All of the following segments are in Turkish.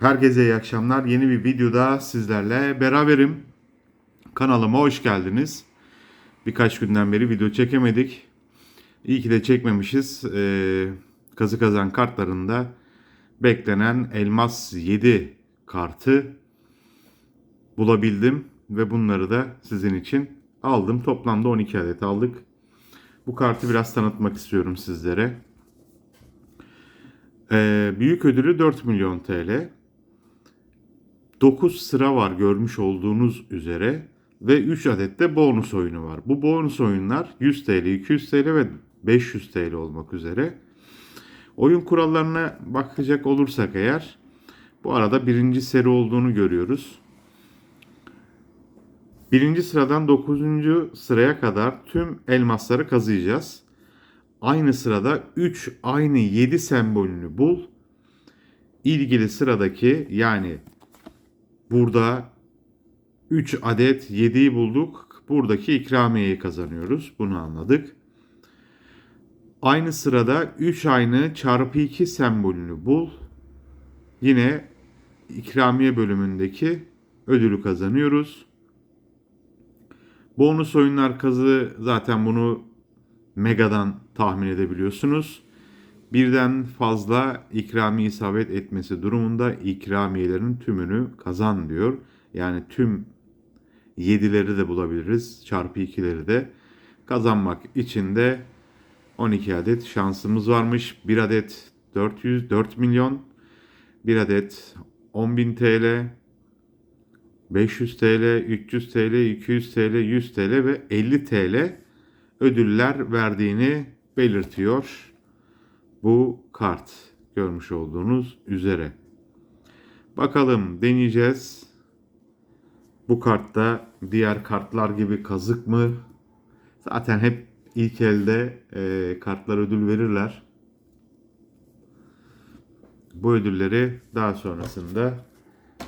Herkese iyi akşamlar. Yeni bir videoda sizlerle beraberim. Kanalıma hoş geldiniz. Birkaç günden beri video çekemedik. İyi ki de çekmemişiz. Ee, kazı kazan kartlarında beklenen Elmas 7 kartı bulabildim ve bunları da sizin için aldım. Toplamda 12 adet aldık. Bu kartı biraz tanıtmak istiyorum sizlere. Ee, büyük ödülü 4 milyon TL. 9 sıra var görmüş olduğunuz üzere ve 3 adet de bonus oyunu var. Bu bonus oyunlar 100 TL, 200 TL ve 500 TL olmak üzere. Oyun kurallarına bakacak olursak eğer bu arada birinci seri olduğunu görüyoruz. Birinci sıradan 9. sıraya kadar tüm elmasları kazıyacağız. Aynı sırada 3 aynı 7 sembolünü bul. İlgili sıradaki yani burada 3 adet 7'yi bulduk. Buradaki ikramiyeyi kazanıyoruz. Bunu anladık. Aynı sırada 3 aynı çarpı 2 sembolünü bul. Yine ikramiye bölümündeki ödülü kazanıyoruz. Bonus oyunlar kazı zaten bunu Mega'dan tahmin edebiliyorsunuz. Birden fazla ikrami isabet etmesi durumunda ikramiyelerin tümünü kazan diyor. Yani tüm 7'leri de bulabiliriz. Çarpı 2'leri de kazanmak için de 12 adet şansımız varmış. 1 adet 400 4 milyon. 1 adet 10.000 TL. 500 TL, 300 TL, 200 TL, 100 TL ve 50 TL ödüller verdiğini belirtiyor bu kart görmüş olduğunuz üzere. Bakalım deneyeceğiz. Bu kartta diğer kartlar gibi kazık mı? Zaten hep ilk elde e, kartlar ödül verirler. Bu ödülleri daha sonrasında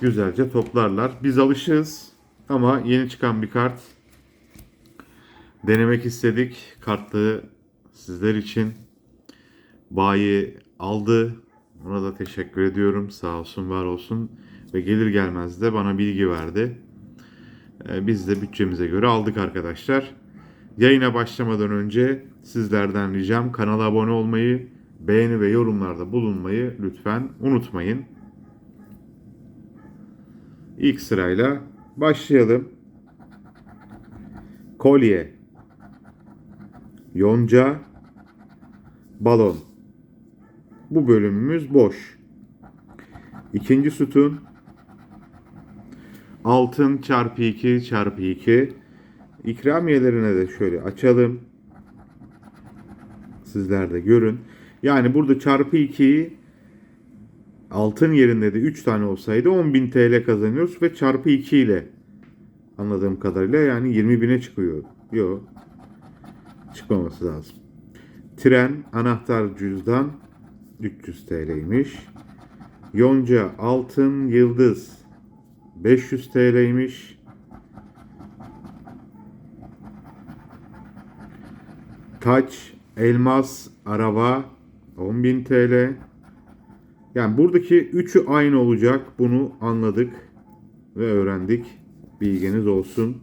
güzelce toplarlar. Biz alışığız ama yeni çıkan bir kart denemek istedik. Kartı sizler için bayi aldı. Ona da teşekkür ediyorum. Sağ olsun, var olsun. Ve gelir gelmez de bana bilgi verdi. Ee, Biz de bütçemize göre aldık arkadaşlar. Yayına başlamadan önce sizlerden ricam kanala abone olmayı, beğeni ve yorumlarda bulunmayı lütfen unutmayın. İlk sırayla başlayalım. Kolye, yonca, balon. Bu bölümümüz boş. İkinci sütun altın çarpı 2 çarpı 2. İkramiyelerine de şöyle açalım. Sizler de görün. Yani burada çarpı 2'yi altın yerinde de 3 tane olsaydı 10.000 TL kazanıyoruz ve çarpı 2 ile anladığım kadarıyla yani 20.000'e çıkıyor. Yok. Çıkmaması lazım. Tren, anahtar cüzdan 300 TL'ymiş. Yonca, altın, yıldız 500 TL'ymiş. Taç, elmas, araba 10.000 TL. Yani buradaki üçü aynı olacak. Bunu anladık ve öğrendik. Bilginiz olsun.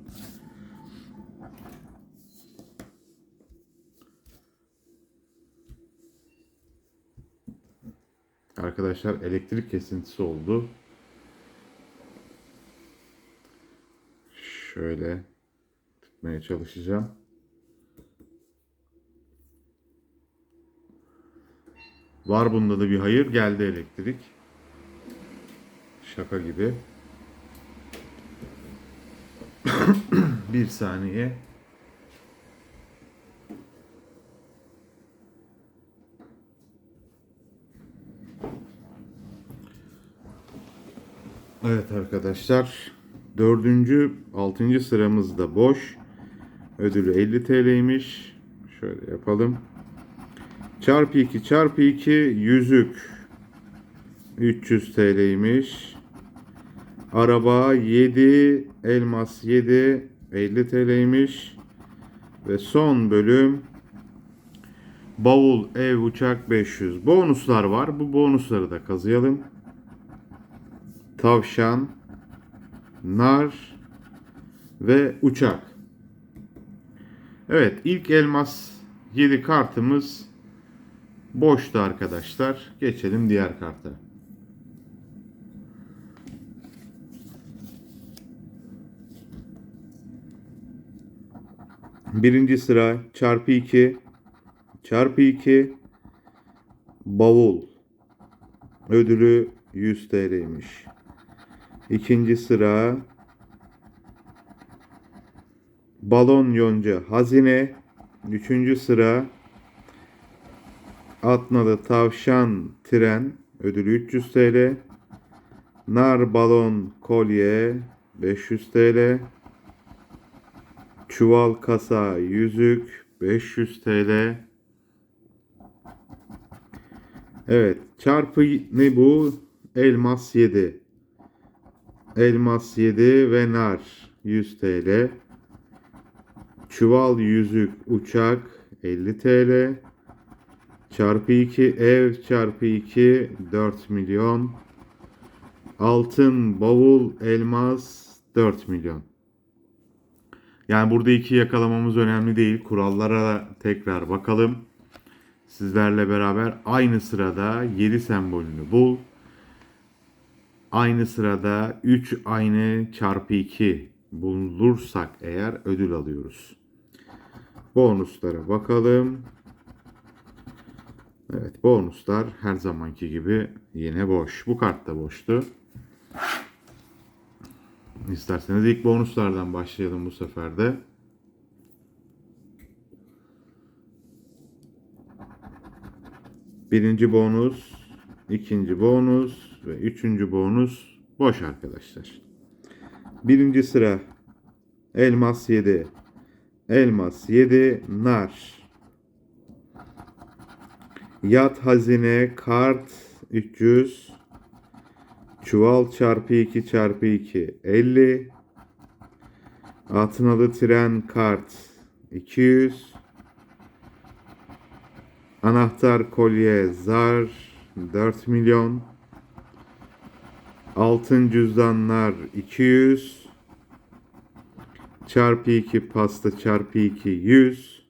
Arkadaşlar elektrik kesintisi oldu. Şöyle tutmaya çalışacağım. Var bunda da bir hayır. Geldi elektrik. Şaka gibi. bir saniye. Evet arkadaşlar. Dördüncü, altıncı sıramızda boş. Ödülü 50 TL'ymiş. Şöyle yapalım. Çarpı 2 çarpı 2 yüzük 300 TL'ymiş. Araba 7 elmas 7 50 TL'ymiş. Ve son bölüm bavul ev uçak 500. Bonuslar var. Bu bonusları da kazıyalım. Tavşan, nar ve uçak. Evet ilk elmas 7 kartımız boştu arkadaşlar. Geçelim diğer karta. Birinci sıra çarpı 2 çarpı 2 bavul ödülü 100 TL'ymiş. İkinci sıra balon yonca hazine. Üçüncü sıra atnalı tavşan tren ödülü 300 TL. Nar balon kolye 500 TL. Çuval kasa yüzük 500 TL. Evet çarpı ne bu? Elmas 7. Elmas 7 ve nar 100 TL. Çuval yüzük uçak 50 TL. Çarpı 2 ev çarpı 2 4 milyon. Altın bavul elmas 4 milyon. Yani burada iki yakalamamız önemli değil. Kurallara tekrar bakalım. Sizlerle beraber aynı sırada 7 sembolünü bul. Aynı sırada 3 aynı çarpı 2 bulursak eğer ödül alıyoruz. Bonuslara bakalım. Evet bonuslar her zamanki gibi yine boş. Bu kart da boştu. İsterseniz ilk bonuslardan başlayalım bu sefer de. Birinci bonus, ikinci bonus ve üçüncü bonus boş arkadaşlar. Birinci sıra elmas 7. Elmas 7 nar. Yat hazine kart 300. Çuval çarpı 2 çarpı 2 50. Atnalı tren kart 200. Anahtar kolye zar 4 milyon. Altın cüzdanlar 200. Çarpı 2 pasta çarpı 2 100.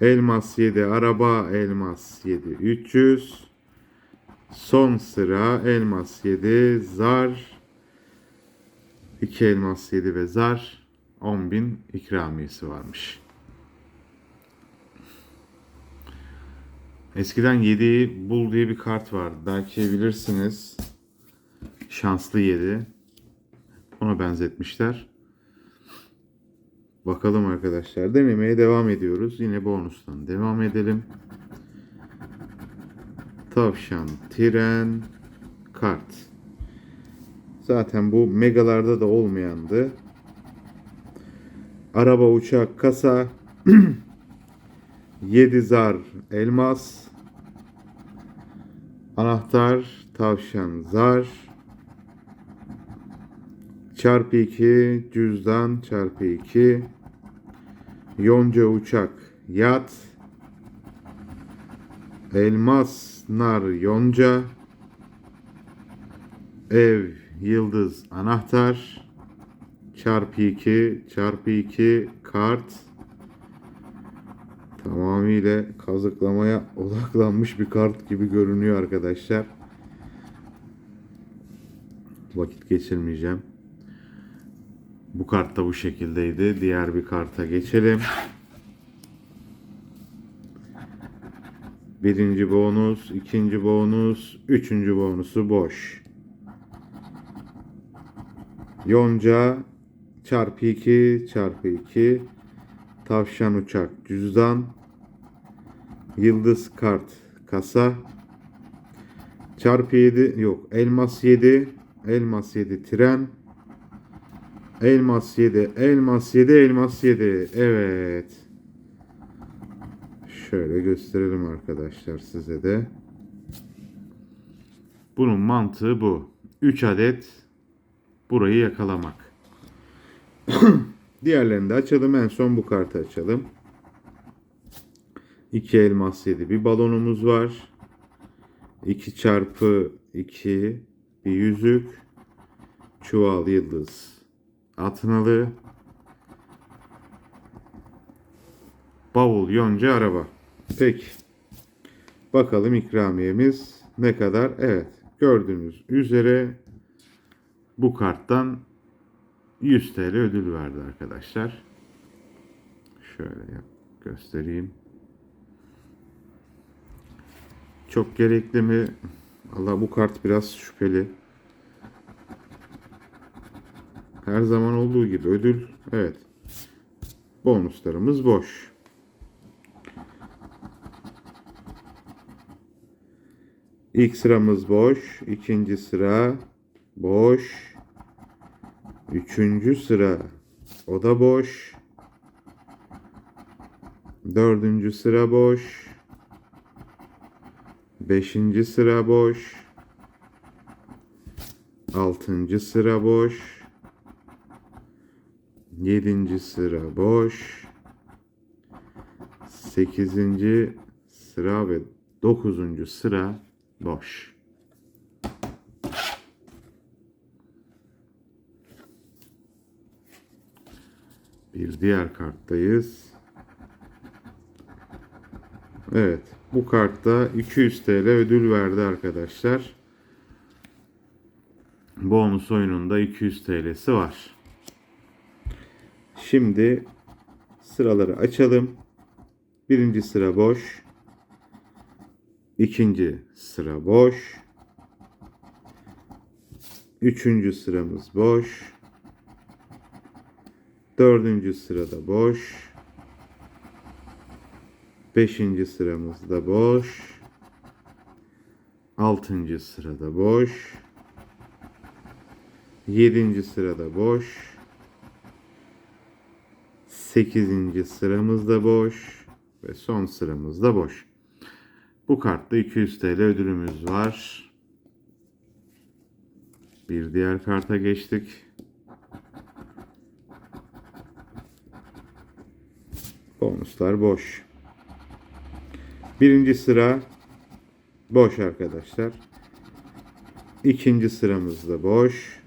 Elmas 7 araba elmas 7 300. Son sıra elmas 7 zar 2 elmas 7 ve zar 10.000 ikramiyesi varmış. Eskiden 7'yi bul diye bir kart vardı. Belki bilirsiniz. Şanslı 7. Ona benzetmişler. Bakalım arkadaşlar. Denemeye devam ediyoruz. Yine bonustan devam edelim. Tavşan, tren, kart. Zaten bu megalarda da olmayandı. Araba, uçak, kasa. 7 zar, elmas. Anahtar, tavşan, zar. Çarpı 2, cüzdan, çarpı 2. Yonca uçak, yat. Elmas, nar, yonca. Ev, yıldız, anahtar. Çarpı 2, çarpı 2, kart. Tamamıyla kazıklamaya odaklanmış bir kart gibi görünüyor arkadaşlar. Vakit geçirmeyeceğim. Bu kart da bu şekildeydi. Diğer bir karta geçelim. Birinci bonus, ikinci bonus, üçüncü bonusu boş. Yonca çarpı 2 çarpı 2 tavşan uçak cüzdan yıldız kart kasa. Çarpı 7 yok. Elmas 7 elmas 7 tren. Elmas 7 elmas 7 elmas 7 evet. Şöyle gösterelim arkadaşlar size de. Bunun mantığı bu. 3 adet burayı yakalamak. Diğerlerini de açalım. En son bu kartı açalım. 2 elmas 7 bir balonumuz var. 2 çarpı 2 bir yüzük, çuval yıldız, atnalı, bavul yonca araba. Peki. Bakalım ikramiyemiz ne kadar? Evet. Gördüğünüz üzere bu karttan 100 TL ödül verdi arkadaşlar. Şöyle yap, göstereyim. Çok gerekli mi? Allah bu kart biraz şüpheli. Her zaman olduğu gibi ödül evet. Bonuslarımız boş. İlk sıramız boş. ikinci sıra boş. Üçüncü sıra o da boş. Dördüncü sıra boş. Beşinci sıra boş. Altıncı sıra boş. Yedinci sıra boş. Sekizinci sıra ve dokuzuncu sıra boş. Bir diğer karttayız. Evet. Bu kartta 200 TL ödül verdi arkadaşlar. Bonus oyununda 200 TL'si var. Şimdi sıraları açalım. Birinci sıra boş. İkinci sıra boş. Üçüncü sıramız boş. Dördüncü sırada boş. Beşinci sıramızda boş. Altıncı sırada boş. Yedinci sırada boş. Sekizinci sıramızda boş. Ve son sıramızda boş. Bu kartta 200 TL ödülümüz var. Bir diğer karta geçtik. Bonuslar boş. Birinci sıra boş arkadaşlar. İkinci sıramızda boş.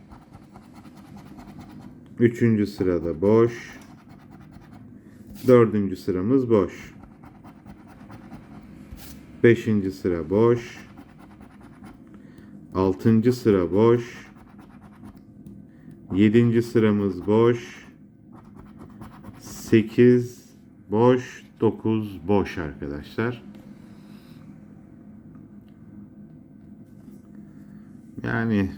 Üçüncü sırada boş. Dördüncü sıramız boş. Beşinci sıra boş. Altıncı sıra boş. Yedinci sıramız boş. Sekiz boş. Dokuz boş arkadaşlar. Yani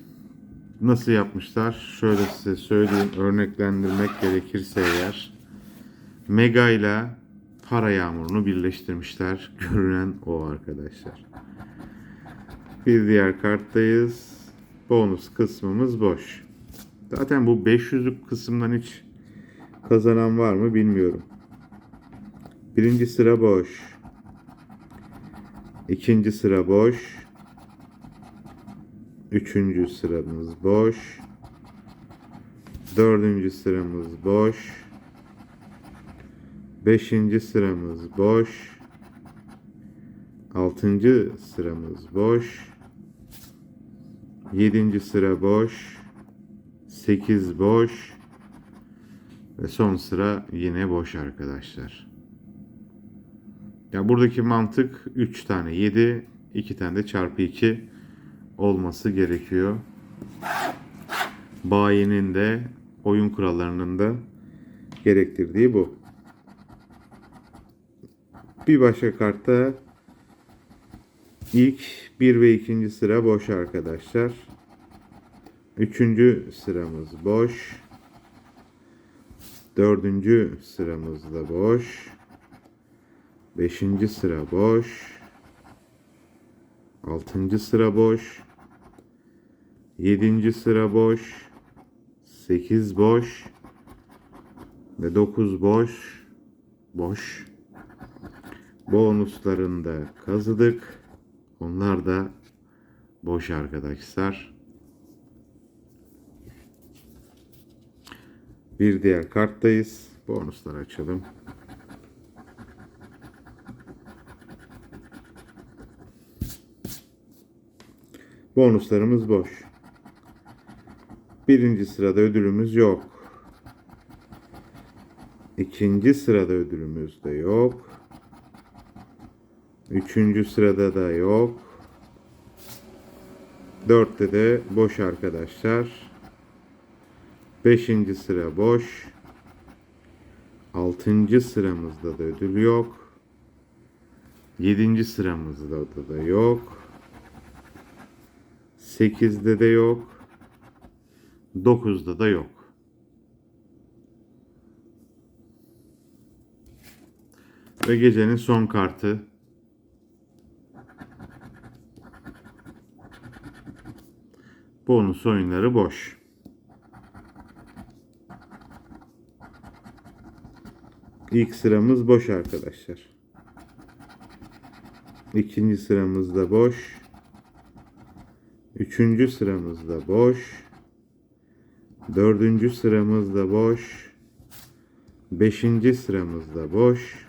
nasıl yapmışlar? Şöyle size söyleyeyim. Örneklendirmek gerekirse eğer. Mega ile para yağmurunu birleştirmişler. Görünen o arkadaşlar. Bir diğer karttayız. Bonus kısmımız boş. Zaten bu 500'lük kısımdan hiç kazanan var mı bilmiyorum. Birinci sıra boş. İkinci sıra boş. Üçüncü sıramız boş. Dördüncü sıramız boş. Beşinci sıramız boş. Altıncı sıramız boş. Yedinci sıra boş. Sekiz boş. Ve son sıra yine boş arkadaşlar. Ya buradaki mantık 3 tane 7, 2 tane de çarpı 2 olması gerekiyor. Bayinin de oyun kurallarının da gerektirdiği bu. Bir başka kartta ilk 1 ve 2. sıra boş arkadaşlar. Üçüncü sıramız boş. Dördüncü sıramız da boş. Beşinci sıra boş. Altıncı sıra boş. Yedinci sıra boş. Sekiz boş. Ve dokuz boş. Boş. Bonuslarını da kazıdık. Onlar da boş arkadaşlar. Bir diğer karttayız. Bonusları açalım. Bonuslarımız boş. Birinci sırada ödülümüz yok. İkinci sırada ödülümüz de yok. Üçüncü sırada da yok. Dörtte de boş arkadaşlar. Beşinci sıra boş. Altıncı sıramızda da ödül yok. Yedinci sıramızda da, yok. Sekizde de yok. Dokuzda da yok. Ve gecenin son kartı. Bonus oyunları boş. İlk sıramız boş arkadaşlar. İkinci sıramız da boş. Üçüncü sıramız da boş. Dördüncü sıramız da boş. Beşinci sıramız da boş.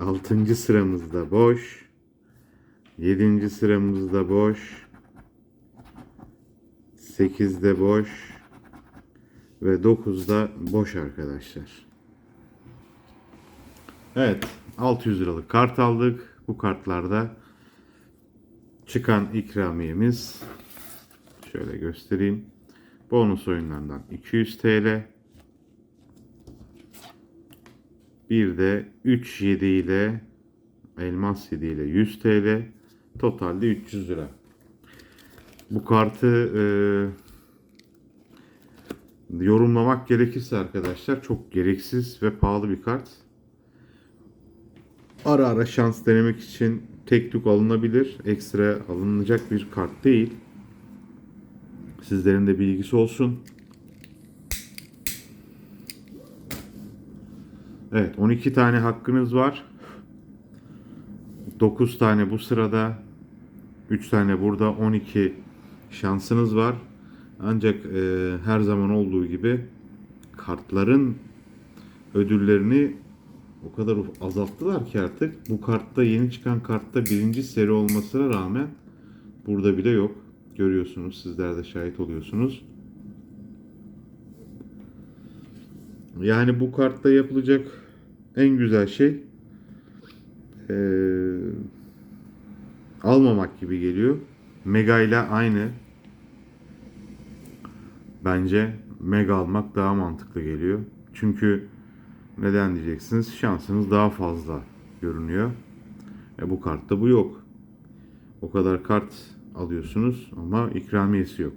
Altıncı sıramız da boş. Yedinci sıramız da boş. Sekizde boş. Ve dokuzda boş arkadaşlar. Evet 600 liralık kart aldık. Bu kartlarda çıkan ikramiyemiz şöyle göstereyim. Bonus oyunlarından 200 TL. Bir de 3 7 ile elmas 7 ile 100 TL. Totalde 300 lira. Bu kartı e, yorumlamak gerekirse arkadaşlar çok gereksiz ve pahalı bir kart. Ara ara şans denemek için tek tük alınabilir. Ekstra alınacak bir kart değil. Sizlerin de bilgisi olsun. Evet 12 tane hakkınız var. 9 tane bu sırada. 3 tane burada 12 şansınız var. Ancak e, her zaman olduğu gibi kartların ödüllerini o kadar azalttılar ki artık bu kartta yeni çıkan kartta birinci seri olmasına rağmen burada bile yok. Görüyorsunuz sizler de şahit oluyorsunuz. Yani bu kartta yapılacak en güzel şey eee, almamak gibi geliyor. Mega ile aynı. Bence Mega almak daha mantıklı geliyor. Çünkü neden diyeceksiniz? Şansınız daha fazla görünüyor. E bu kartta bu yok. O kadar kart alıyorsunuz ama ikramiyesi yok.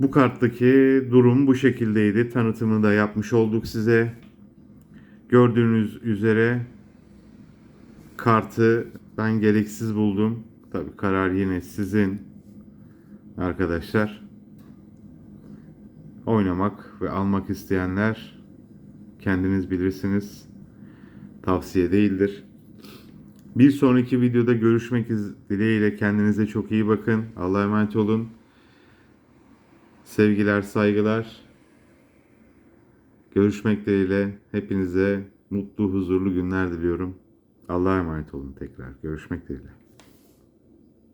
Bu karttaki durum bu şekildeydi. Tanıtımını da yapmış olduk size. Gördüğünüz üzere kartı ben gereksiz buldum. Tabi karar yine sizin arkadaşlar. Oynamak ve almak isteyenler kendiniz bilirsiniz. Tavsiye değildir. Bir sonraki videoda görüşmek dileğiyle kendinize çok iyi bakın. Allah'a emanet olun. Sevgiler, saygılar. Görüşmek dileğiyle hepinize mutlu, huzurlu günler diliyorum. Allah'a emanet olun tekrar. Görüşmek dileğiyle.